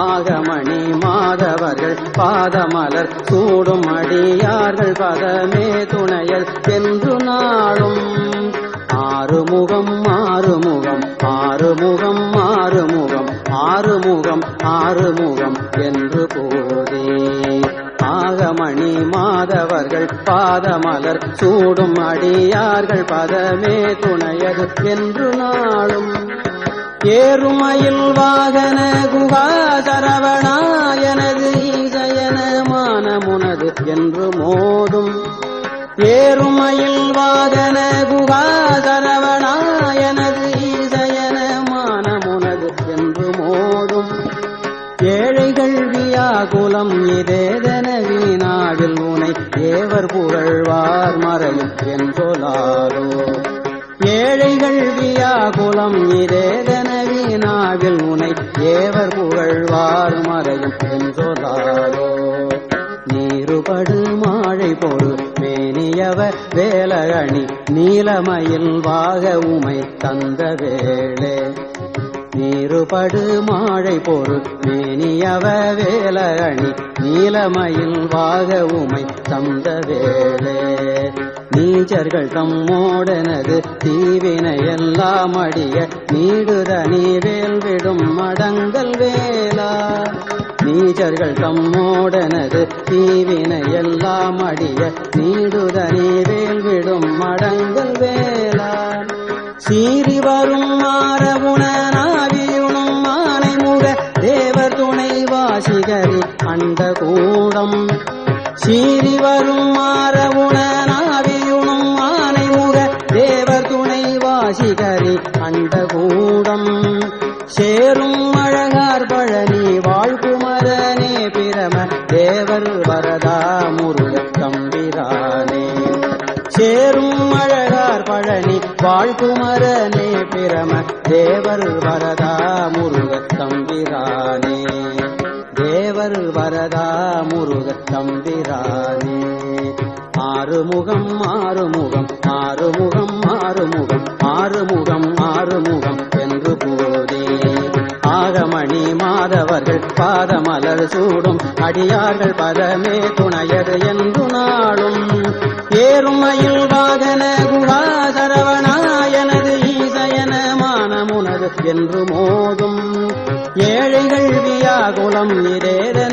நாகமணி மாதவர்கள் பாதமலர் சூடும் அடியார்கள் பதமே துணையல் என்று நாளும். ஆறுமுகம் ஆறுமுகம் ஆறுமுகம் ஆறுமுகம் ஆறுமுகம் ஆறுமுகம் என்று போதே. ஆகமணி மாதவர்கள் பாதமலர் சூடும் அடியார்கள் பதமே துணையது என்று நாளும். ஏறுமயில் வாகன குகா சரவணா எனது ஈசயன மானமுனது என்று மோதும். ஏறுமயில் வாதன குகா சரவணா எனது ஈசயன மானமுனது என்று மோதும். ஏழைகள் வியாகுலம் இதேதன வீணாவில் உனை ஏவர் புகழ்வார் மறையும் என்றொலாரோ ஏழைகள் வியாகுலம் இதேதன நாவில் உனை ஏவர் புகழ்வார் மறையும் என்றொலாரோ நீருபடு மாழை பொழு மேனியவர் வேலகணி நீலமயில் வாக உமை தந்த வேளே. நீருபடு மாழை பொரு மேனியவ வேலகணி நீலமயில் வாக உமை தந்த வேளே. நீச்சர்கள் தம்மோடனது தீவினை எல்லாம் அடிய நீடுத நீவேல் விடும் மடங்கள் வேலா. நீச்சர்கள் தம்மோடனது தீவினை எல்லாம் அடிய நீடுத நீவேல் விடும் மடங்கள் வேலா. சீறி வரும் மாறவுணனாகியுணும் மானை முக தேவர் துணை வாசிகரி அண்ட கூடம். சீறி வரும் மாறவுண வாழ்குமரனே பிரம தேவர் வரதா முருக தம்பிரானே. சேரும் அழகார் பழனி வாழ்குமரனே பிரம தேவர் வரதா முருக தம்பிரானே. தேவர் வரதா முருக தம்பிரானே. ஆறுமுகம் ஆறுமுகம் ஆறுமுகம் ஆறுமுகம் ஆறுமுகம் ஆறுமுகம் என்று போதே மணி மாதவர்கள் பாதமலர் சூடும். அடியார்கள் பதமே துணையது என்று நாளும். ஏறுமையில் வாகன குழாசரவனாயனது ஈசயன மானமுனது என்று மோதும் ஏழைகள் வியாகுலம் இதேதன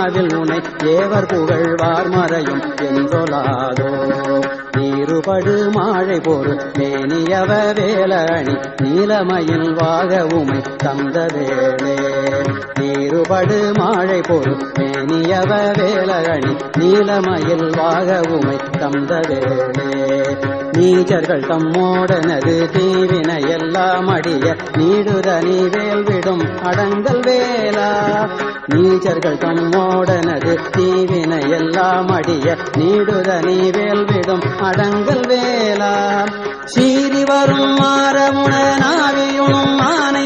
வீணாவில் உனை தேவர் புகழ்வார் மறையும் என்றொலாதோ நீருபடு மாழை பொரு மேனியவ வேலணி நீலமயில் வாக உமை தந்த வேளே. நீருபடு மாழை பொரு மேனியவ வேலணி நீலமயில் வாக உமை தந்த வேளே நீச்சர்கள் தம்மோடனது தீவினை எல்லாம் அடிய நீடுதனி வேல் விடும் அடங்கல் வேலா. நீச்சர்கள் தம்மோடனது தீவினை எல்லாம் அடிய நீடுதனி வேல் விடும் அடங்கல் வேலா. சீறி வரும் மாறமுடனாவியுணும் ஆனை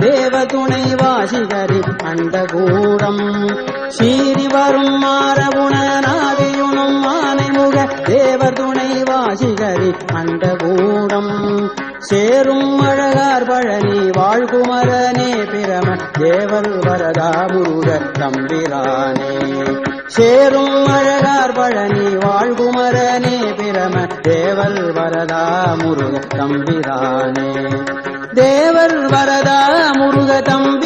தேவதுணை தேவ துணை வாசிகரி அண்டகூடம். சீறி வரும் மாறகுணனாவியுணும் ஆனை தேவதுணை தேவர் துணை வாசிகரி அண்டகூடம். சேரும் அழகார் பழனி வாழ்குமரனே பிரம தேவர் வரதா முருக தம்பிரானே. சேரும் அழகார் பழனி வாழ்குமரனே பிரம தேவர் வரதா முருக தம்பிரானே. தேவர் வரதா முருக